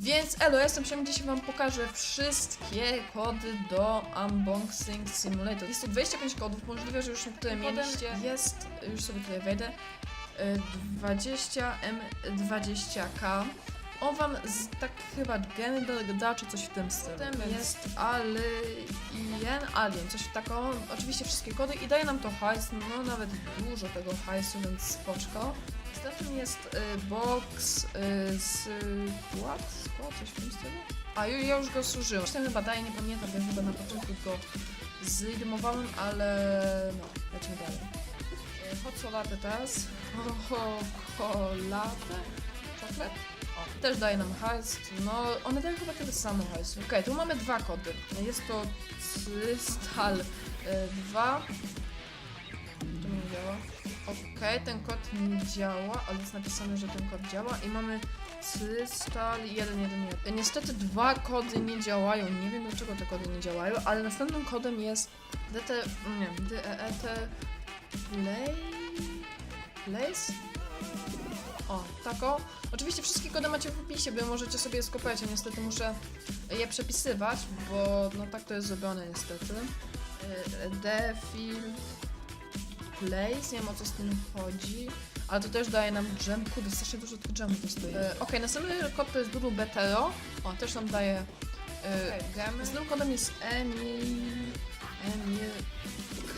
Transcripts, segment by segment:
Więc elo, ja jestem Przemysł, dzisiaj wam pokażę wszystkie kody do Unboxing Simulator. Jest tu 25 kodów, możliwe, że już niektóre mieliście. Jest, już sobie tutaj wejdę, y, 20M20K. On wam z, tak chyba Gender da, czy coś w tym stylu. Potem jest Alien, Alien, coś taką, oczywiście wszystkie kody i daje nam to hajs, no nawet dużo tego hajsu, więc spoczko. Następnym jest y, box y, z płat, coś w tym stylu. A ju- ja już go zużyłem. Ten chyba daje, nie pamiętam, ja chyba na początku go zlidmowałem, ale no, lecimy dalej. Y, Hot Solate teraz. Chocolate? Czoklet? Też daje nam hajs. No, one dają chyba tyle samo hajsu. Okej, tu mamy dwa kody. Jest to Cystal 2. To nie działa. Okej, ten kod nie działa, ale jest napisane, że ten kod działa i mamy Cystal 111. Niestety dwa kody nie działają. Nie wiem dlaczego te kody nie działają, ale następnym kodem jest DT, nie, DEET Play Place? O, tako. Oczywiście wszystkie kody macie w opisie, by możecie sobie je skopać, a niestety muszę je przepisywać, bo no tak to jest zrobione niestety. Y, Defil Place, nie wiem o co z tym chodzi, ale to też daje nam dżem, kurde, strasznie dużo tych dżemów dostaje. Y, Okej, następny kod to jest Dudu Betero, o, też nam daje y, gemy. Następnym kodem jest Emil... Emil...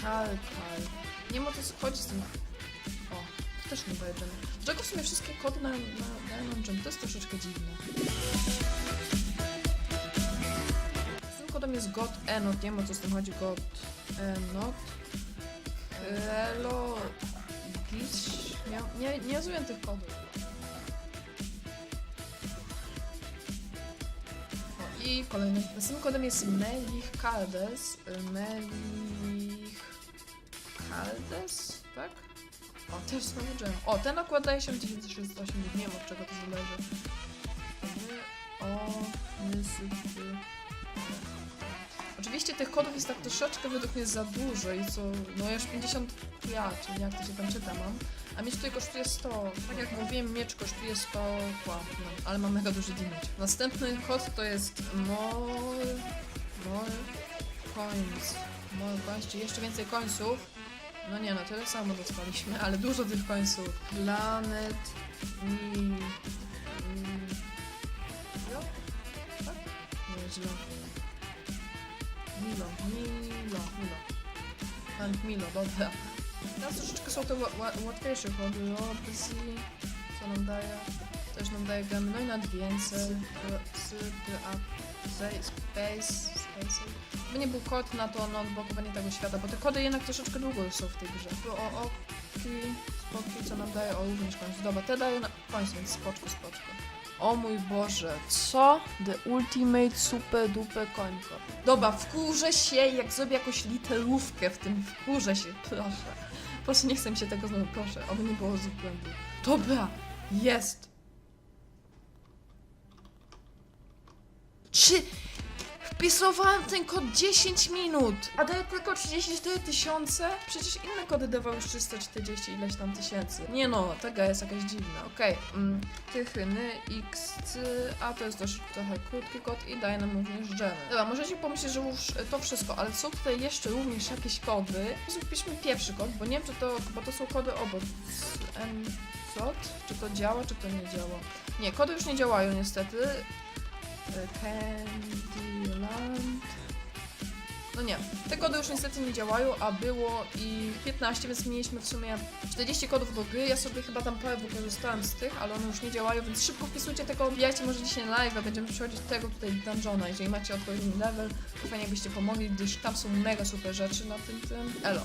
Kalkal. Nie wiem o co chodzi z tym... Też nie daje dżem. Dlaczego w sumie wszystkie kody na, na, dżem? To jest troszeczkę dziwne. Z tym kodem jest God Enot, nie wiem o co z tym chodzi, God Enot. Hello Gish. Nie, nie, nie rozumiem tych kodów. O, I kolejny. Następnym kodem jest Melich Caldes. Melich Caldes, tak? O, też dżem. O, ten akurat daje się 1608, nie wiem od czego to zależy. O. Oczywiście tych kodów jest tak troszeczkę według mnie za dużo i co, no ja już 50 ja, czyli jak to się tam czyta mam, a miecz tutaj kosztuje 100, tak jak mówiłem, miecz kosztuje 100 kła, no, ale mam mega duży damage. Następny kod to jest more, more coins, more coins, czyli jeszcze więcej końców. No nie no, tyle samo dostaliśmy, ale dużo tych końców. Planet, mi, mi, jo? tak? Nie, źle. Milo, Milo, Milo. Hand Milo, dobra. Teraz troszeczkę są te ła- ła- łatwiejsze chody. Opcji, co nam daje? Też nam daje gemy, no i nad więcej. Space, space. By nie był kod na to, no odblokowanie tego świata, bo te kody jednak troszeczkę długo już są w tej grze. Tu o oki, spoki, co nam daje, o również końcu. Dobra, te dają na końcu, więc spoczko, spoczko. O mój Boże, co? The Ultimate Super Duper Końko. Dobra, wkurzę się, jak zrobię jakąś literówkę w tym, wkurzę się, proszę. Proszę, nie chcę mi się tego znowu, proszę, oby nie było z błędu. Dobra, jest. Czy wpisowałem ten kod 10 minut, a daje tylko 34 tysiące? Przecież inne kody dawały już 340 ileś tam tysięcy. Nie no, taka jest jakaś dziwna, okej. Mm, Tychyny, x, a to jest też trochę krótki kod i daje nam również dżemy. Dobra, możecie pomyśleć, że już to wszystko, ale są tutaj jeszcze również jakieś kody. Wpiszmy pierwszy kod, bo nie wiem, czy to, bo to są kody obok. M, co? Czy to działa, czy to nie działa? Nie, kody już nie działają niestety. Candyland. No nie, te kody już niestety nie działają, a było i 15, więc mieliśmy w sumie 40 kodów do gry. Ja sobie chyba tam parę wykorzystałem z tych, ale one już nie działają, więc szybko wpisujcie tego, wbijajcie może dzisiaj live, będziemy przechodzić tego tutaj dungeona. Jeżeli macie odpowiedni level, to fajnie byście pomogli, gdyż tam są mega super rzeczy na tym tym. Elo.